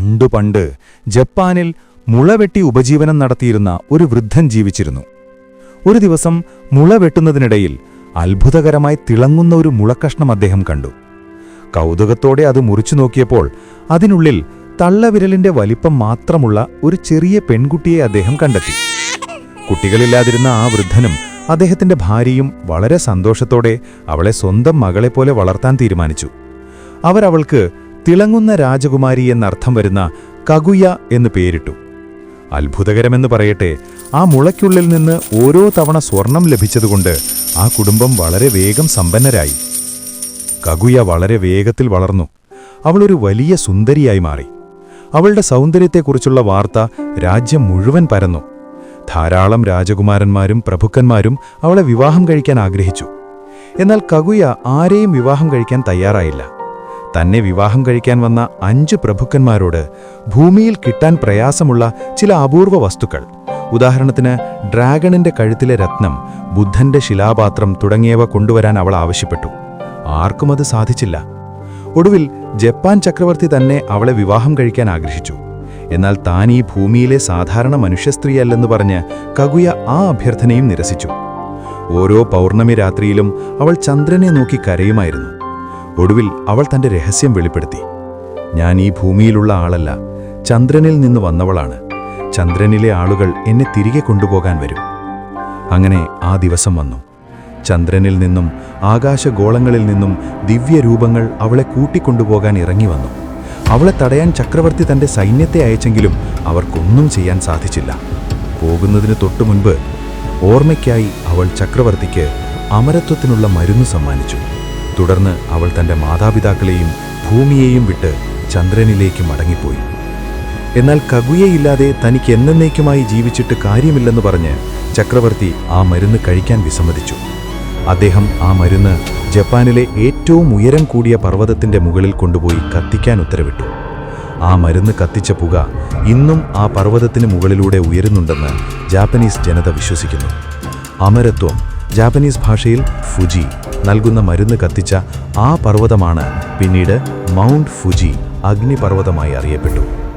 പണ്ടു പണ്ട് ജപ്പാനിൽ മുളവെട്ടി ഉപജീവനം നടത്തിയിരുന്ന ഒരു വൃദ്ധൻ ജീവിച്ചിരുന്നു. ഒരു ദിവസം മുള വെട്ടുന്നതിനിടയിൽ അത്ഭുതകരമായി തിളങ്ങുന്ന ഒരു മുളക്കഷ്ണം അദ്ദേഹം കണ്ടു. കൗതുകത്തോടെ അത് മുറിച്ചു നോക്കിയപ്പോൾ അതിനുള്ളിൽ തള്ളവിരലിന്റെ വലിപ്പം മാത്രമുള്ള ഒരു ചെറിയ പെൺകുട്ടിയെ അദ്ദേഹം കണ്ടെത്തി. കുട്ടികളില്ലാതിരുന്ന ആ വൃദ്ധനും അദ്ദേഹത്തിന്റെ ഭാര്യയും വളരെ സന്തോഷത്തോടെ അവളെ സ്വന്തം മകളെപ്പോലെ വളർത്താൻ തീരുമാനിച്ചു. അവരവൾക്ക് തിളങ്ങുന്ന രാജകുമാരി എന്നർത്ഥം വരുന്ന കഗുയ എന്ന് പേരിട്ടു. അത്ഭുതകരമെന്ന് പറയട്ടെ ആ മുളയ്ക്കുള്ളിൽ നിന്ന് ഓരോ തവണ സ്വർണം ലഭിച്ചതുകൊണ്ട് ആ കുടുംബം വളരെ വേഗം സമ്പന്നരായി. കഗുയ വളരെ വേഗത്തിൽ വളർന്നു. അവളൊരു വലിയ സുന്ദരിയായി മാറി. അവളുടെ സൗന്ദര്യത്തെക്കുറിച്ചുള്ള വാർത്ത രാജ്യം മുഴുവൻ പരന്നു. ധാരാളം രാജകുമാരന്മാരും പ്രഭുക്കന്മാരും അവളെ വിവാഹം കഴിക്കാൻ ആഗ്രഹിച്ചു. എന്നാൽ കഗുയ ആരെയും വിവാഹം കഴിക്കാൻ തയ്യാറായില്ല. തന്നെ വിവാഹം കഴിക്കാൻ വന്ന അഞ്ച് പ്രഭുക്കന്മാരോട് ഭൂമിയിൽ കിട്ടാൻ പ്രയാസമുള്ള ചില അപൂർവ വസ്തുക്കൾ. ഉദാഹരണത്തിന് ഡ്രാഗണിന്റെ കഴുത്തിലെ രത്നം ബുദ്ധന്റെ ശിലാപാത്രം തുടങ്ങിയവ കൊണ്ടുവരാൻ അവൾ ആവശ്യപ്പെട്ടു. ആർക്കും അത് സാധിച്ചില്ല. ഒടുവിൽ ജപ്പാൻ ചക്രവർത്തി തന്നെ അവളെ വിവാഹം കഴിക്കാൻ ആഗ്രഹിച്ചു. എന്നാൽ താൻ ഈ ഭൂമിയിലെ സാധാരണ മനുഷ്യസ്ത്രീയല്ലെന്ന് പറഞ്ഞ് കഗുയ ആ അഭ്യർത്ഥനയും നിരസിച്ചു. ഓരോ പൗർണമി രാത്രിയിലും അവൾ ചന്ദ്രനെ നോക്കി കരയുമായിരുന്നു. ഒടുവിൽ അവൾ തന്റെ രഹസ്യം വെളിപ്പെടുത്തി. ഞാൻ ഈ ഭൂമിയിലുള്ള ആളല്ല ചന്ദ്രനിൽ നിന്ന് വന്നവളാണ്. ചന്ദ്രനിലെ ആളുകൾ എന്നെ തിരികെ കൊണ്ടുപോകാൻ വരും. അങ്ങനെ ആ ദിവസം വന്നു. ചന്ദ്രനിൽ നിന്നും ആകാശഗോളങ്ങളിൽ നിന്നും ദിവ്യരൂപങ്ങൾ അവളെ കൂട്ടിക്കൊണ്ടുപോകാൻ ഇറങ്ങി വന്നു. അവളെ തടയാൻ ചക്രവർത്തി തന്റെ സൈന്യത്തെ അയച്ചെങ്കിലും അവർക്കൊന്നും ചെയ്യാൻ സാധിച്ചില്ല. പോകുന്നതിന് തൊട്ടു മുൻപ് ഓർമ്മയ്ക്കായി അവൾ ചക്രവർത്തിക്ക് അമരത്വത്തിനുള്ള മരുന്ന് സമ്മാനിച്ചു. തുടർന്ന് അവൾ തന്റെ മാതാപിതാക്കളെയും ഭൂമിയെയും വിട്ട് ചന്ദ്രനിലേക്ക് മടങ്ങിപ്പോയി. എന്നാൽ കഗുയയില്ലാതെ തനിക്ക് എന്നേക്കുമായി ജീവിച്ചിട്ട് കാര്യമില്ലെന്ന് പറഞ്ഞ് ചക്രവർത്തി ആ മരുന്ന് കഴിക്കാൻ വിസമ്മതിച്ചു. അദ്ദേഹം ആ മരുന്ന് ജപ്പാനിലെ ഏറ്റവും ഉയരം കൂടിയ പർവതത്തിന്റെ മുകളിൽ കൊണ്ടുപോയി കത്തിക്കാൻ ഉത്തരവിട്ടു. ആ മരുന്ന് കത്തിച്ച പുക ഇന്നും ആ പർവതത്തിന് മുകളിലൂടെ ഉയരുന്നുണ്ടെന്ന് ജാപ്പനീസ് ജനത വിശ്വസിക്കുന്നു. അമരത്വം ജാപ്പനീസ് ഭാഷയിൽ ഫുജി. നൽകുന്ന മരുന്ന് കത്തിച്ച ആ പർവതമാണ് പിന്നീട് മൗണ്ട് ഫുജി അഗ്നിപർവതമായി അറിയപ്പെട്ടു.